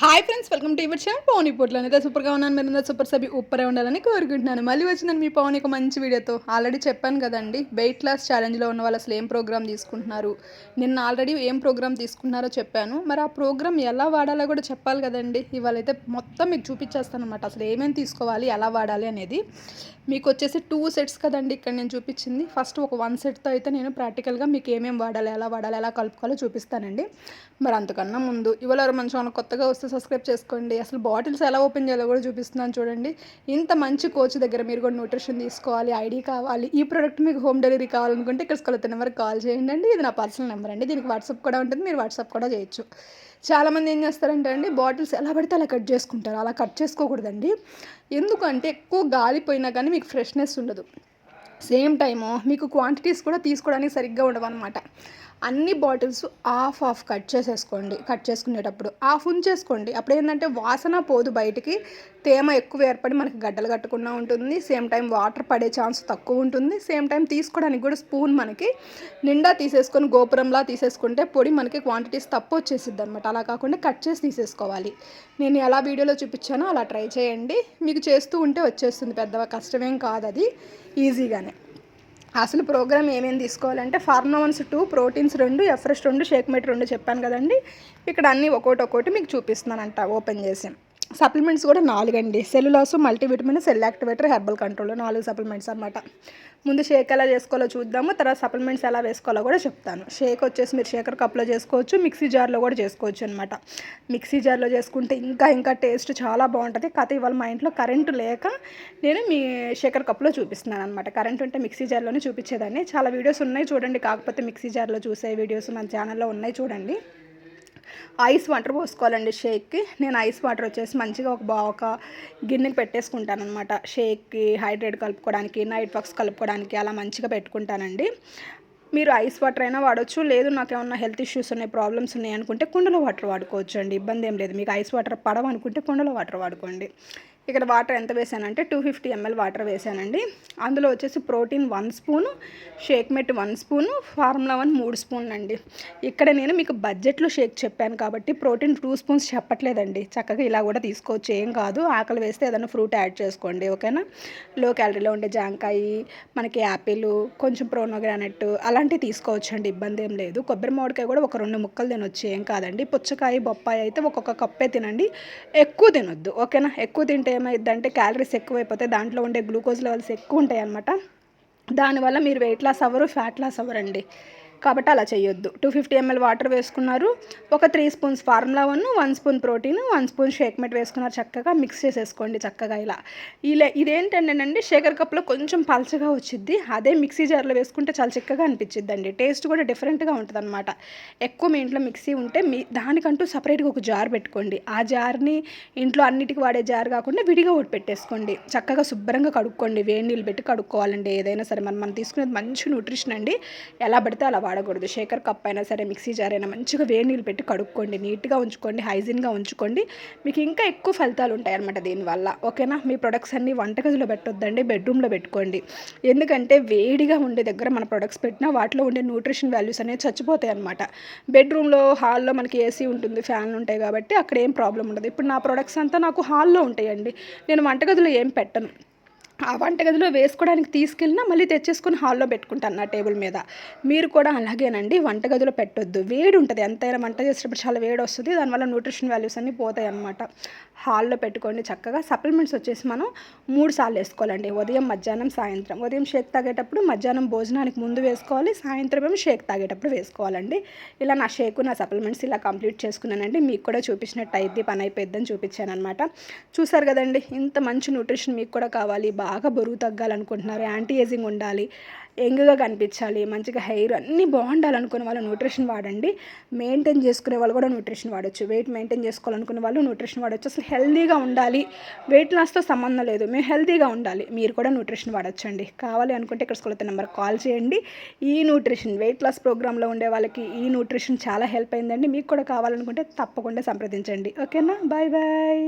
Ha! Hi friends welcome to our channel Pavan ఇప్పుడు అయితే సూపర్గా ఉన్నాను మీరు అందరూ సూపర్ సభి ఉప్పరే ఉండాలని కోరుకుంటున్నాను. మళ్ళీ వచ్చిందని మీ పవన్ ఒక మంచి వీడియోతో. ఆల్రెడీ చెప్పాను కదండి వెయిట్ లాస్ ఛాలెంజ్లో ఉన్న వాళ్ళు అసలు ఏం ప్రోగ్రామ్ తీసుకుంటున్నారు? నిన్న ఆల్రెడీ ఏం ప్రోగ్రామ్ తీసుకున్నారో చెప్పాను. మరి ఆ ప్రోగ్రామ్ ఎలా వాడాలో కూడా చెప్పాలి కదండి. ఇవాళ అయితే మొత్తం మీకు చూపించేస్తాను అనమాట అసలు ఏమేమి తీసుకోవాలి ఎలా వాడాలి అనేది. మీకు వచ్చేసి టూ సెట్స్ కదండి ఇక్కడ నేను చూపించింది. ఫస్ట్ ఒక వన్ సెట్తో అయితే నేను ప్రాక్టికల్గా మీకు ఏమేమి వాడాలి ఎలా వాడాలి ఎలా కలుపుకోవాలో చూపిస్తానండి. మరి అంతకన్నా ముందు ఇవాళ మంచి కొత్తగా వస్తే సబ్స్క్రైబ్ చేసుకోండి. అసలు బాటిల్స్ ఎలా ఓపెన్ చేయాలో కూడా చూపిస్తున్నాను చూడండి. ఇంత మంచి కోచ్ దగ్గర మీరు కూడా న్యూట్రిషన్ తీసుకోవాలి ఐడి కావాలి ఈ ప్రోడక్ట్ మీకు హోమ్ డెలివరీ కావాలనుకుంటే ఇక్కడ స్కూల్ నెంబర్కి కాల్ చేయండి ఇది నా పర్సనల్ నెంబర్ అండి. దీనికి వాట్సాప్ కూడా ఉంటుంది. మీరు వాట్సాప్ కూడా చేయొచ్చు. చాలామంది ఏం చేస్తారంటే అండి బాటిల్స్ ఎలా పడితే అలా కట్ చేసుకుంటారు. అలా కట్ చేసుకోకూడదండి. ఎందుకంటే ఎక్కువ గాలిపోయినా కానీ మీకు ఫ్రెష్నెస్ ఉండదు. సేమ్ టైము మీకు క్వాంటిటీస్ కూడా తీసుకోవడానికి సరిగ్గా ఉండవు అనమాట అన్ని బాటిల్స్ ఆఫ్ ఆఫ్ కట్ చేసేసుకోండి కట్ చేసుకునేటప్పుడు. ఆఫ్ ఉంచేసుకోండి అప్పుడు ఏంటంటే వాసన పోదు బయటికి. తేమ ఎక్కువ ఏర్పడి మనకి గడ్డలు కట్టకుండా ఉంటుంది. సేమ్ టైం వాటర్ పడే ఛాన్స్ తక్కువ ఉంటుంది. సేమ్ టైం తీసుకోవడానికి కూడా స్పూన్ మనకి నిండా తీసేసుకొని గోపురంలా తీసేసుకుంటే పొడి మనకి క్వాంటిటీస్ తప్పు వచ్చేసిద్ది అనమాట అలా కాకుండా కట్ చేసి తీసేసుకోవాలి. నేను ఎలా వీడియోలో చూపించానో అలా ట్రై చేయండి. మీకు చేస్తూ ఉంటే వచ్చేస్తుంది పెద్దగా. కష్టమేం కాదు అది ఈజీగానే. అసలు ప్రోగ్రామ్ ఏమేమి తీసుకోవాలంటే ఫార్మోన్స్ టూ ప్రోటీన్స్ రెండు ఎఫ్రెష్ రెండు షేక్ మెట్ రెండు చెప్పాను కదండి. ఇక్కడ అన్నీ ఒక్కోటి ఒక్కోటి మీకు చూపిస్తున్నానంట ఓపెన్ చేసి. సప్లిమెంట్స్ కూడా నాలుగండి. Cell u loss multivitamin cell activator herbal control నాలుగు సప్లిమెంట్స్ అనమాట ముందు షేక్ ఎలా చేసుకోవాలో చూద్దాము తర్వాత సప్లిమెంట్స్ ఎలా వేసుకోవాలో కూడా చెప్తాను. షేక్ వచ్చేసి మీరు షేకర్ కప్లో చేసుకోవచ్చు మిక్సీ జార్లో కూడా చేసుకోవచ్చు అనమాట మిక్సీ జార్లో చేసుకుంటే ఇంకా ఇంకా టేస్ట్ చాలా బాగుంటుంది. కథ ఇవాళ మా ఇంట్లో కరెంటు లేక నేను మీ షేకర్ కప్లో చూపిస్తున్నాను అనమాట కరెంట్ ఉంటే మిక్సీ జార్లోనే చూపించేదాన్ని. చాలా వీడియోస్ ఉన్నాయి చూడండి కాకపోతే మిక్సీ జార్లో చూసే వీడియోస్ మన ఛానల్లో ఉన్నాయి చూడండి. ఐస్ వాటర్ పోసుకోవాలండి షేక్కి. నేను ఐస్ వాటర్ వచ్చేసి మంచిగా ఒక బా ఒక గిన్నెకి పెట్టేసుకుంటాను అనమాట షేక్కి హైడ్రేట్ కలుపుకోవడానికి నైట్ వర్క్స్ కలుపుకోవడానికి అలా మంచిగా పెట్టుకుంటానండి. మీరు ఐస్ వాటర్ అయినా వాడచ్చు. లేదు నాకు ఏమన్నా హెల్త్ ఇష్యూస్ ఉన్నాయి ప్రాబ్లమ్స్ ఉన్నాయి అనుకుంటే కుండలో వాటర్ వాడుకోవచ్చు అండి ఇబ్బంది ఏం లేదు. మీకు ఐస్ వాటర్ పడవనుకుంటే కుండలో వాటర్ వాడుకోండి. ఇక్కడ వాటర్ ఎంత వేసానంటే టూ ఫిఫ్టీ ఎంఎల్ వాటర్ వేసానండి. అందులో వచ్చేసి protein one spoon shake mate one spoon formula one మూడు స్పూన్లు అండి ఇక్కడ నేను మీకు బడ్జెట్లో షేక్ చెప్పాను కాబట్టి ప్రోటీన్ టూ స్పూన్స్ చెప్పట్లేదండి. చక్కగా ఇలా కూడా తీసుకోవచ్చు ఏం కాదు. ఆకలి వేస్తే ఏదైనా ఫ్రూట్ యాడ్ చేసుకోండి ఓకేనా? లో క్యాలరీలో ఉండే జాంకాయ మనకి యాపిల్ కొంచెం ప్రోనోగ్రానెట్ అలాంటివి తీసుకోవచ్చు అండి ఇబ్బంది ఏం లేదు. కొబ్బరి మామిడికాయ కూడా ఒక రెండు ముక్కలు తినొచ్చు ఏం కాదండి. పుచ్చకాయ బొప్పాయి అయితే ఒక్కొక్క కప్పే తినండి ఎక్కువ తినొద్దు ఓకేనా? ఎక్కువ తింటే ఏమైందంటే క్యాలరీస్ ఎక్కువైపోతాయి. దాంట్లో ఉండే గ్లూకోజ్ లెవెల్స్ ఎక్కువ ఉంటాయి అనమాట దానివల్ల మీరు వెయిట్ లాస్ అవ్వరు ఫ్యాట్ లాస్ అవ్వరండి. కాబట్టి అలా చేయొద్దు. టూ ఫిఫ్టీ ఎంఎల్ వాటర్ వేసుకున్నారు. ఒక three spoons formula one one spoon protein one spoon shake mate వేసుకున్నారు చక్కగా. మిక్స్ చేసేసుకోండి చక్కగా ఇలా. ఇలా ఇదేంటంటేనండి షేకర్ కప్లో కొంచెం పలచగా వచ్చింది అదే మిక్సీ జార్లో వేసుకుంటే చాలా చిక్కగా అనిపించిద్దండి. టేస్ట్ కూడా డిఫరెంట్గా ఉంటుంది అనమాట ఎక్కువ మీ ఇంట్లో మిక్సీ ఉంటే మీ దానికంటూ సపరేట్గా ఒక జార్ పెట్టుకోండి. ఆ జార్ని ఇంట్లో అన్నిటికీ వాడే జార్ కాకుండా విడిగా ఒకటి పెట్టేసుకోండి. చక్కగా శుభ్రంగా కడుక్కోండి. వేడి నీళ్ళు పెట్టి కడుక్కోవాలండి ఏదైనా సరే. మనం మనం తీసుకునేది మంచి న్యూట్రిషన్ అండి. ఎలా పడితే అలా వాడకూడదు. షేకర్ కప్ అయినా సరే మిక్సీ జార్ అయినా మంచిగా వేడి నీళ్ళు పెట్టి కడుక్కోండి. నీట్గా ఉంచుకోండి హైజీన్గా ఉంచుకోండి. మీకు ఇంకా ఎక్కువ ఫలితాలు ఉంటాయి అనమాట దీనివల్ల. ఓకేనా? మీ ప్రొడక్ట్స్ అన్నీ వంటగదిలో పెట్టొద్దండి బెడ్రూమ్లో పెట్టుకోండి. ఎందుకంటే వేడిగా ఉండే దగ్గర మన ప్రొడక్ట్స్ పెట్టినా వాటిలో ఉండే న్యూట్రిషన్ వాల్యూస్ అనేవి చచ్చిపోతాయి అనమాట బెడ్రూమ్లో హాల్లో మనకి ఏసీ ఉంటుంది ఫ్యాన్లు ఉంటాయి కాబట్టి అక్కడ ఏం ప్రాబ్లం ఉండదు. ఇప్పుడు నా ప్రొడక్ట్స్ అంతా నాకు హాల్లో ఉంటాయండి. నేను వంటగదిలో ఏం పెట్టను. ఆ వంటగదిలో వేసుకోవడానికి తీసుకెళ్ళినా మళ్ళీ తెచ్చేసుకొని హాల్లో పెట్టుకుంటాను నా టేబుల్ మీద. మీరు కూడా అలాగేనండి వంటగదిలో పెట్టొద్దు. వేడి ఉంటుంది ఎంతైనా వంట చేసేటప్పుడు చాలా వేడి వస్తుంది దానివల్ల న్యూట్రిషన్ వాల్యూస్ అన్నీ పోతాయి అన్నమాట హాల్లో పెట్టుకోండి చక్కగా. సప్లిమెంట్స్ వచ్చేసి మనం మూడు సార్లు వేసుకోవాలండి. ఉదయం మధ్యాహ్నం సాయంత్రం. ఉదయం షేక్ తాగేటప్పుడు మధ్యాహ్నం భోజనానికి ముందు వేసుకోవాలి. సాయంత్రం ఏమో షేక్ తాగేటప్పుడు వేసుకోవాలండి. ఇలా నా షేక్ నా సప్లిమెంట్స్ ఇలా కంప్లీట్ చేసుకున్నానండి. మీకు కూడా చూపించినట్టు అయితే పని అయిపోయిద్దని చూపించాను అనమాట చూసారు కదండి ఇంత మంచి న్యూట్రిషన్ మీకు కూడా కావాలి. బాగా బాగా బరువు తగ్గాలనుకుంటున్నారు యాంటీ ఏజింగ్ ఉండాలి యంగ్గా కనిపించాలి మంచిగా హెయిర్ అన్నీ బాగుండాలనుకునే వాళ్ళు న్యూట్రిషన్ వాడండి. మెయింటైన్ చేసుకునే వాళ్ళు కూడా న్యూట్రిషన్ వాడచ్చు. వెయిట్ మెయింటైన్ చేసుకోవాలనుకునే వాళ్ళు న్యూట్రిషన్ వాడచ్చు. అసలు హెల్దీగా ఉండాలి. వెయిట్ లాస్తో సంబంధం లేదు. మేము హెల్దీగా ఉండాలి. మీరు కూడా న్యూట్రిషన్ వాడచ్చు అండి కావాలి అనుకుంటే ఇక్కడ స్కూల్ నెంబర్ కాల్ చేయండి. ఈ న్యూట్రిషన్ వెయిట్ లాస్ ప్రోగ్రాంలో ఉండే వాళ్ళకి ఈ న్యూట్రిషన్ చాలా హెల్ప్ అయిందండి. మీకు కూడా కావాలనుకుంటే తప్పకుండా సంప్రదించండి. ఓకేనా? Bye bye.